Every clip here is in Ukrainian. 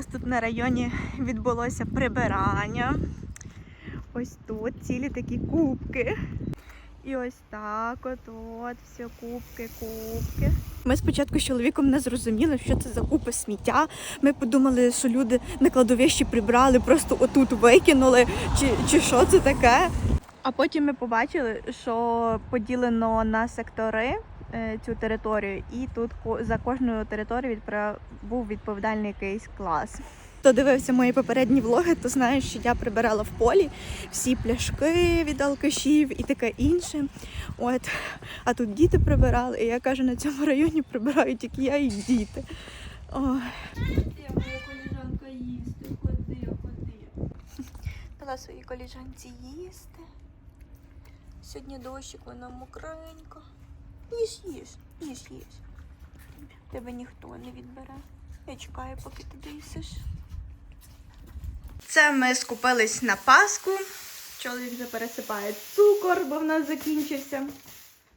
нас тут на районі відбулося прибирання. Ось тут цілі такі кубки. І ось так от, от, все, кубки, кубки. Ми спочатку з чоловіком не зрозуміли, що це за купи сміття. Ми подумали, що люди на кладовищі прибрали, просто отут викинули, чи, чи що це таке. А потім ми побачили, що поділено на сектори цю територію, і тут за кожною територією відпра- був відповідальний якийсь клас. Хто дивився мої попередні влоги, то знає, що я прибирала в полі всі пляшки від алкашів і таке інше. От. А тут діти прибирали, і я кажу, на цьому районі прибирають тільки я і діти. Ходи. Дала своїй коліжанці їсти. Сьогодні дощик, вона мокренька. Їж, їж, їж, їж. Тебе ніхто не відбере. Я чекаю, поки ти доїсиш. Це ми скупились на Пасху. Чоловік вже пересипає цукор, бо в нас закінчився.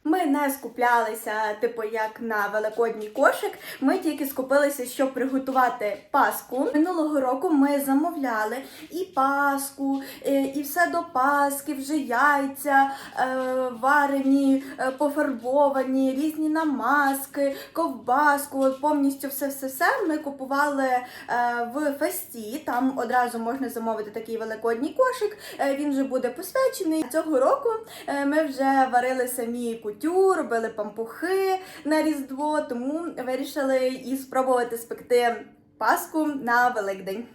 Ми не скуплялися, типу, як на великодній кошик. Ми тільки скупилися, щоб приготувати паску. Минулого року ми замовляли і паску, е, і все до паски, вже яйця е, варені, е, пофарбовані, різні намазки, ковбаску. Повністю все все все ми купували в фесті. Там одразу можна замовити такий великодній кошик. Він вже буде посвячений. Цього року Ми вже варили самі кутю, робили пампухи на Різдво, тому вирішили і спробувати спекти паску на Великдень.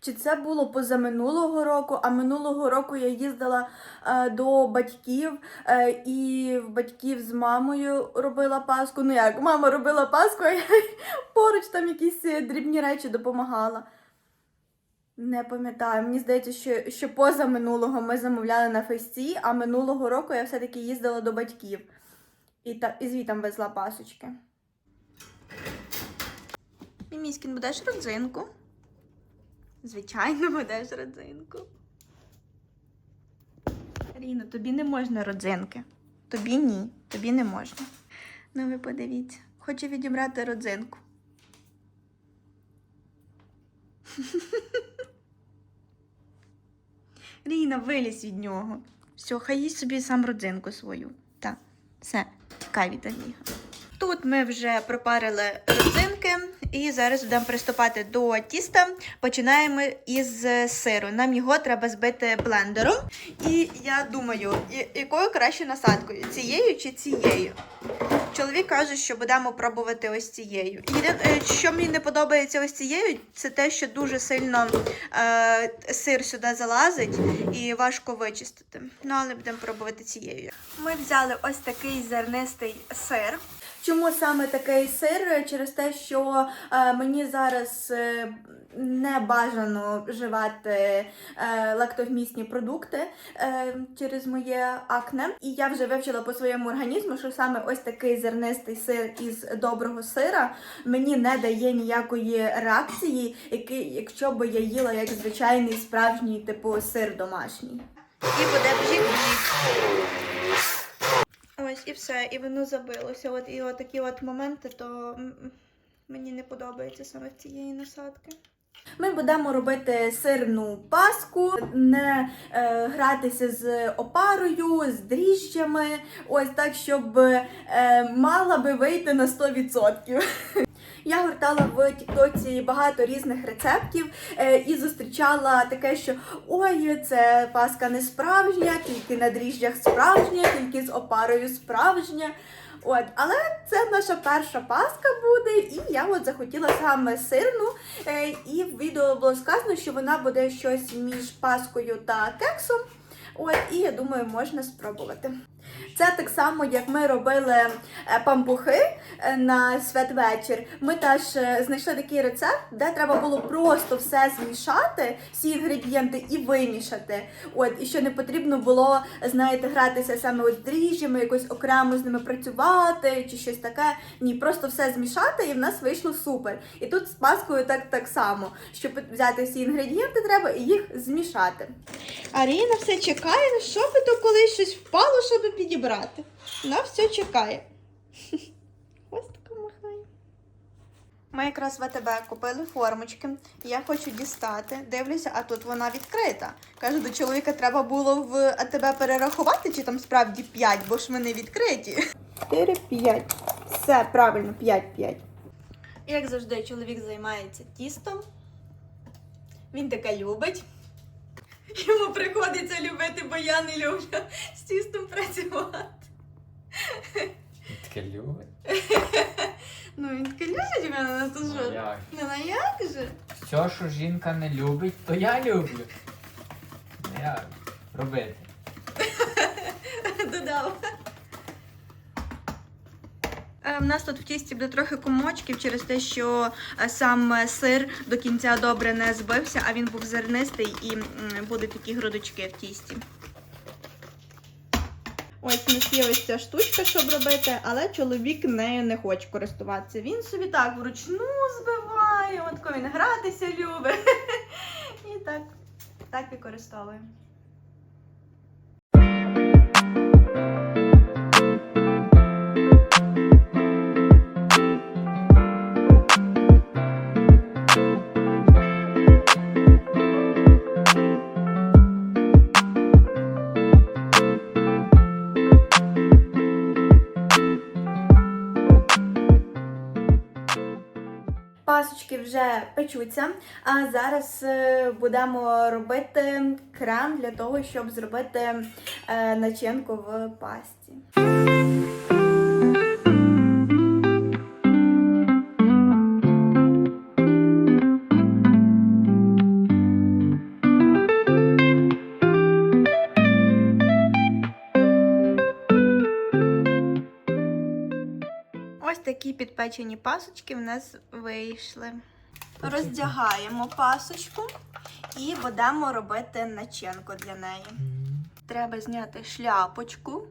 Чи це було позаминулого року, а минулого року я їздила е, до батьків е, і батьків з мамою робила паску. Ну як, мама робила паску, а я поруч там якісь е, дрібні речі допомагала. Не пам'ятаю, мені здається, що, що поза минулого ми замовляли на фесті, а минулого року я все-таки їздила до батьків і, та, і звітом везла пасочки. Міміськін, будеш родзинку? Звичайно, будеш родзинку. Ріно, тобі не можна родзинки. Тобі ні, тобі не можна. Ну ви подивіться, хочу відібрати родзинку. Ріна, вилізь від нього. Все, хай їсть собі сам родзинку свою. Так, все, тікай від Оліга. Тут ми вже пропарили родзинки і зараз будемо приступати до тіста. Починаємо із сиру. Нам його треба збити блендером. І я думаю, якою краще насадкою? Цією чи цією? Чоловік каже, що будемо пробувати ось цією. Єдине, що мені не подобається ось цією, це те, що дуже сильно е, сир сюди залазить і важко вичистити. Ну, але будемо пробувати цією. Ми взяли ось такий зернистий сир. Чому саме такий сир? Через те, що е, мені зараз е, не бажано вживати е, лактовмісні продукти через моє акне. І я вже вивчила по своєму організму, що саме ось такий зернистий сир із доброго сира мені не дає ніякої реакції, якщо би я їла як звичайний справжній типу сир домашній. І буде. Ось і все, і воно забилося. От і от такі от моменти, то мені не подобається саме цієї насадки. Ми будемо робити сирну паску, не е, гратися з опарою, з дріжджами, ось так, щоб е, мала би вийти на 100%. Я гортала в Тіктоці багато різних рецептів е, і зустрічала таке, що ой, це паска не справжня, тільки на дріжджах справжня, тільки з опарою справжня. От, але це наша перша паска буде, і я от захотіла саме сирну. Е, і в відео було сказано, що вона буде щось між паскою та кексом. От, і я думаю, можна спробувати. Це так само, як ми робили е, пампухи е, на святвечір. Ми теж е, знайшли такий рецепт, де треба було просто все змішати, всі інгредієнти і вимішати. От, і що не потрібно було, знаєте, гратися саме ось з дріжджами, якось окремо з ними працювати чи щось таке. Ні, просто все змішати, і в нас вийшло супер. І тут з паскою так, так само. Щоб взяти всі інгредієнти, треба і їх змішати. Аріна все чекає, що би то колись щось впало, щоб підібрати. Вона все чекає. Хвостиком махає. Ми якраз в АТБ купили формочки. Я хочу дістати. Дивлюся, а тут вона відкрита. Кажу, до чоловіка треба було в АТБ перерахувати, чи там справді 5, бо ж вони відкриті. 4, 5. Все, правильно, 5, 5. Як завжди, чоловік займається тістом. Він таке любить. Йому приходиться любити, бо я не люблю з тістом працювати. Таке любить. Ну, він таке любить мене, на то Ну, що? як? Ну, а як же? Все, що жінка не любить, то я люблю. Ну, Як? Робити. Додав. Е, У нас тут в тісті буде трохи комочків через те, що е, сам е, сир до кінця добре не збився, а він був зернистий і будуть такі грудочки в тісті. Ось нас є ось ця штучка, щоб робити, але чоловік нею не хоче користуватися. Він собі так вручну збиває, от він гратися любить. І так, так. Пасочки вже печуться, а зараз е, будемо робити крем для того, щоб зробити е, начинку в пасті. Ось такі підпечені пасочки в нас вийшли. Роздягаємо пасочку і будемо робити начинку для неї. Треба зняти шляпочку.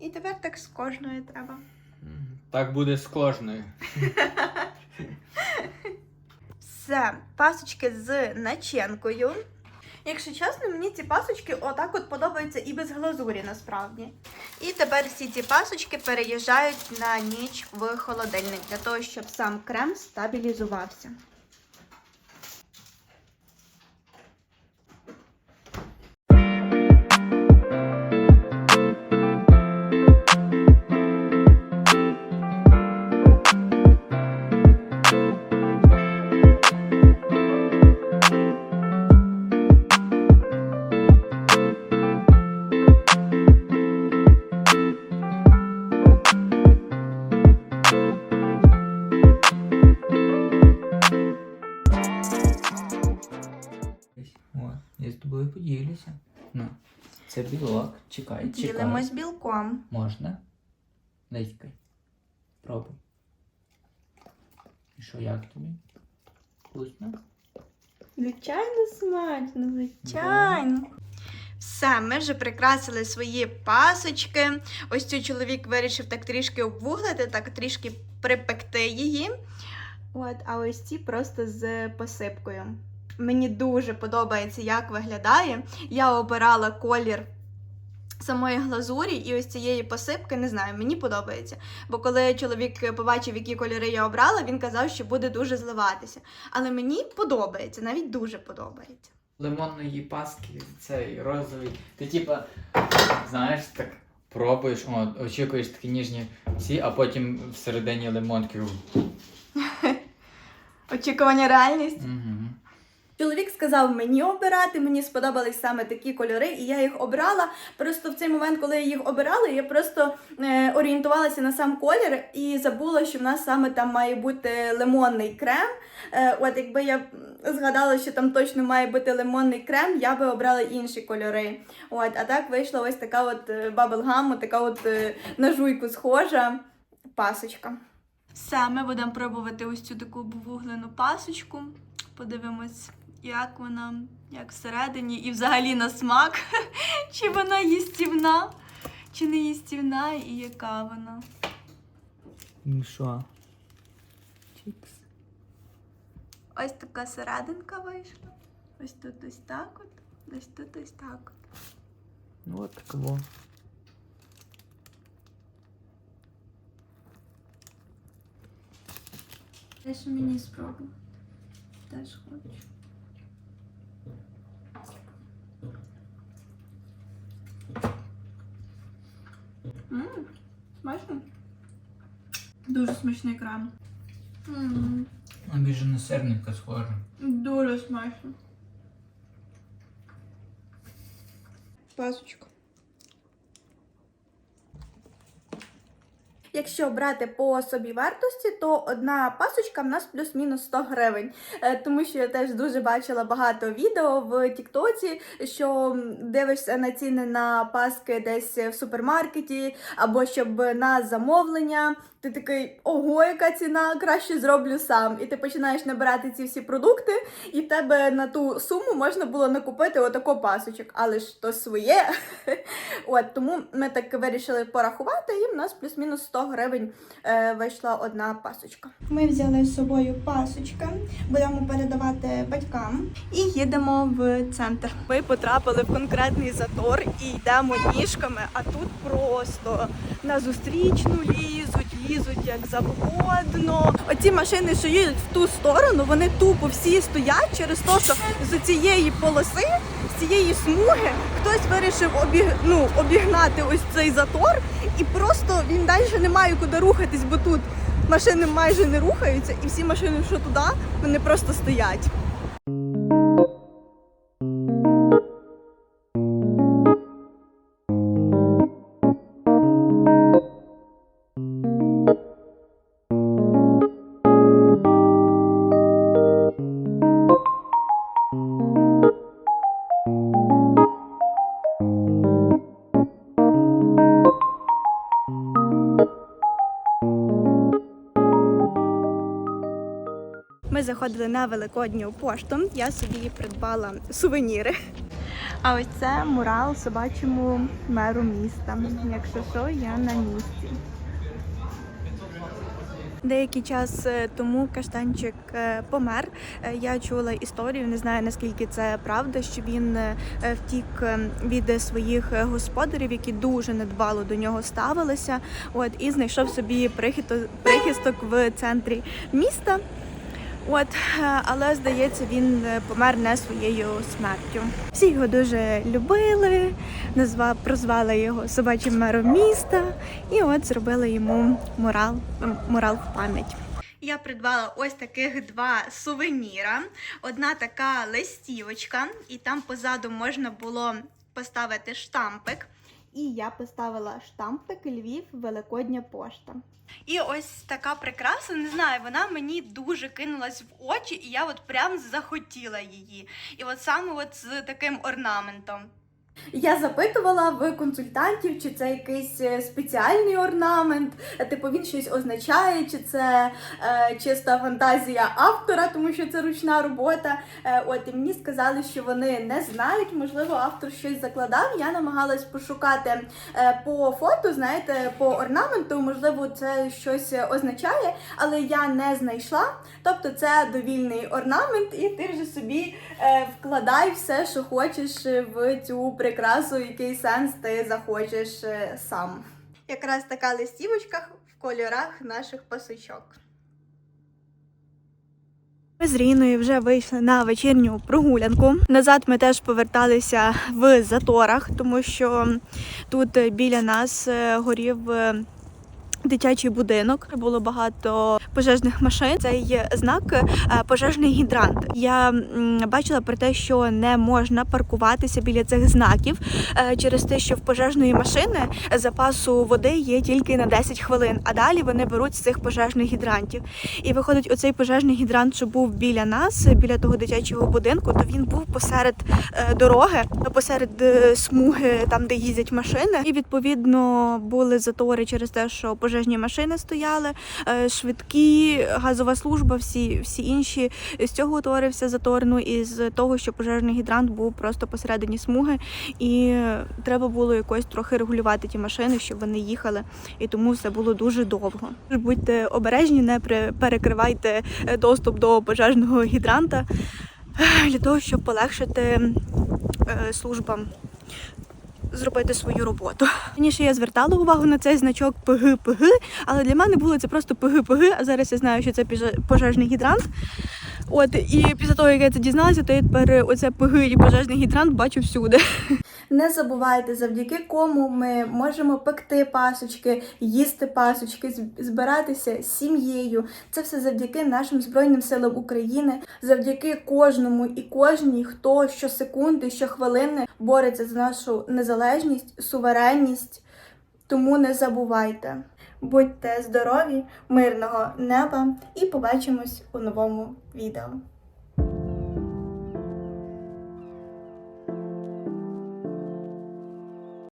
І тепер так з кожною треба. Так буде з кожною. Все, пасочки з начинкою. Якщо чесно, мені ці пасочки отак от подобаються і без глазурі насправді. І тепер всі ці пасочки переїжджають на ніч в холодильник для того, щоб сам крем стабілізувався. О, я з тобою поділюся. Ну, це білок. Чекай, чекай. Ділимось білком. Можна? Дай чекай. Пробуй. І що, як тобі? Вкусно? Звичайно, смачно, звичайно. Все, ми вже прикрасили свої пасочки. Ось цю чоловік вирішив так трішки обвуглити, так трішки припекти її. От, а ось ці просто з посипкою. Мені дуже подобається, як виглядає. Я обирала колір самої глазурі і ось цієї посипки, не знаю, мені подобається. Бо коли чоловік побачив, які кольори я обрала, він казав, що буде дуже зливатися. Але мені подобається, навіть дуже подобається. Лимонної паски, цей розовий. Ти типа, знаєш, так пробуєш, о, очікуєш такі ніжні всі, а потім всередині лимонки. Очікування реальність. Угу. Чоловік сказав мені обирати, мені сподобались саме такі кольори, і я їх обрала. Просто в цей момент, коли я їх обирала, я просто е, орієнтувалася на сам колір і забула, що в нас саме там має бути лимонний крем. Е, от якби я згадала, що там точно має бути лимонний крем, я би обрала інші кольори. От, а так вийшла ось така от е, баблгам, така от е, на жуйку схожа пасочка. Все, ми будемо пробувати ось цю таку обвуглену пасочку. Подивимось, як вона, як всередині, і взагалі на смак. Чи вона їстівна, чи не їстівна, і яка вона. Ну що? Чікс. Ось така серединка вийшла. Ось тут ось так от, ось тут ось так от. Ну от таково. Теж мені спробувати. Теж хочу. Ммм, смачно. Дуже смачний крем. Ммм, А більше на сирника схоже. дуже смачно. Пасочка. Якщо брати по собі вартості, то одна пасочка в нас плюс-мінус 100 гривень. Е, Тому що я теж дуже бачила багато відео в Тіктоці, що дивишся на ціни на паски десь в супермаркеті, або щоб на замовлення. Ти такий, ого, яка ціна, краще зроблю сам. І ти починаєш набирати ці всі продукти, і в тебе на ту суму можна було накупити отако пасочок, але ж то своє. От тому ми так вирішили порахувати, і в нас плюс-мінус 100 гривень е, вийшла одна пасочка. Ми взяли з собою пасочки, будемо передавати батькам і їдемо в центр. Ми потрапили в конкретний затор і йдемо ніжками, а тут просто на зустрічну лізуть, лізуть як завгодно. Оці машини, що їдуть в ту сторону, вони тупо всі стоять через те, що з цієї полоси, з цієї смуги хтось вирішив обіг... ну, обігнати ось цей затор, і просто він далі не має куди рухатись, бо тут машини майже не рухаються, і всі машини, що туди, вони просто стоять. Ми на великодню пошту. Я собі придбала сувеніри. А ось це мурал собачому меру міста. Якщо що, я на місці. Деякий час е, тому каштанчик е, помер. Е, Я чула історію, не знаю наскільки це правда, що він втік від своїх господарів, які дуже недбало до нього ставилися. От і знайшов собі прихисток в центрі міста. От, е, але здається, він е, помер не своєю смертю. Всі його дуже любили, назва прозвали його собачим мером міста, і от зробили йому мурал, м, мурал в пам'ять. Я придбала ось таких два сувеніра. Одна така листівочка, і там позаду можна було поставити штампик. І я поставила штампик Львів Великодня пошта. І ось така прикраса, не знаю, вона мені дуже кинулась в очі, і я от прям захотіла її. І от саме от з таким орнаментом. Я запитувала в консультантів, чи це якийсь е, спеціальний орнамент, типу він щось означає, чи це е, чиста фантазія автора, тому що це ручна робота. Е, от і мені сказали, що вони не знають, можливо, автор щось закладав. Я намагалась пошукати е, по фото, знаєте, по орнаменту, можливо, це щось означає, але я не знайшла. Тобто це довільний орнамент, і ти вже собі е, вкладай все, що хочеш е, в цю прикрасу, який сенс ти захочеш е, сам. Якраз така листівочка в кольорах наших пасочок. Ми з Ріною вже вийшли на вечірню прогулянку. Назад ми теж поверталися в заторах, тому що тут е, біля нас е, горів. Дитячий будинок було багато пожежних машин. Цей знак е, пожежний гідрант. Я бачила про те, що не можна паркуватися біля цих знаків е, через те, що в пожежної машини запасу води є тільки на 10 хвилин, а далі вони беруть з цих пожежних гідрантів. І виходить, оцей пожежний гідрант, що був біля нас, біля того дитячого будинку, то він був посеред е, дороги, посеред е, смуги, там де їздять машини. І відповідно були затори через те, що пожежні пожежні машини стояли, е, швидкі, газова служба, всі, всі інші. З цього утворився затор, ну і з того, що пожежний гідрант був просто посередині смуги, і треба було якось трохи регулювати ті машини, щоб вони їхали. І тому все було дуже довго. Будьте обережні, не перекривайте е, доступ до пожежного гідранта е, для того, щоб полегшити службам зробити свою роботу. Раніше я звертала увагу на цей значок ПГ-ПГ, але для мене було це просто ПГ-ПГ, а зараз я знаю, що це пожежний гідрант. От і після того, як я це дізналася, то я тепер оце ПГ і пожежний гідрант бачу всюди. Не забувайте, завдяки кому ми можемо пекти пасочки, їсти пасочки, збиратися сім'єю. Це все завдяки нашим Збройним силам України, завдяки кожному і кожній, хто щосекунди, щохвилини бореться за нашу незалежність, суверенність. Тому не забувайте. Будьте здорові, мирного неба і побачимось у новому відео.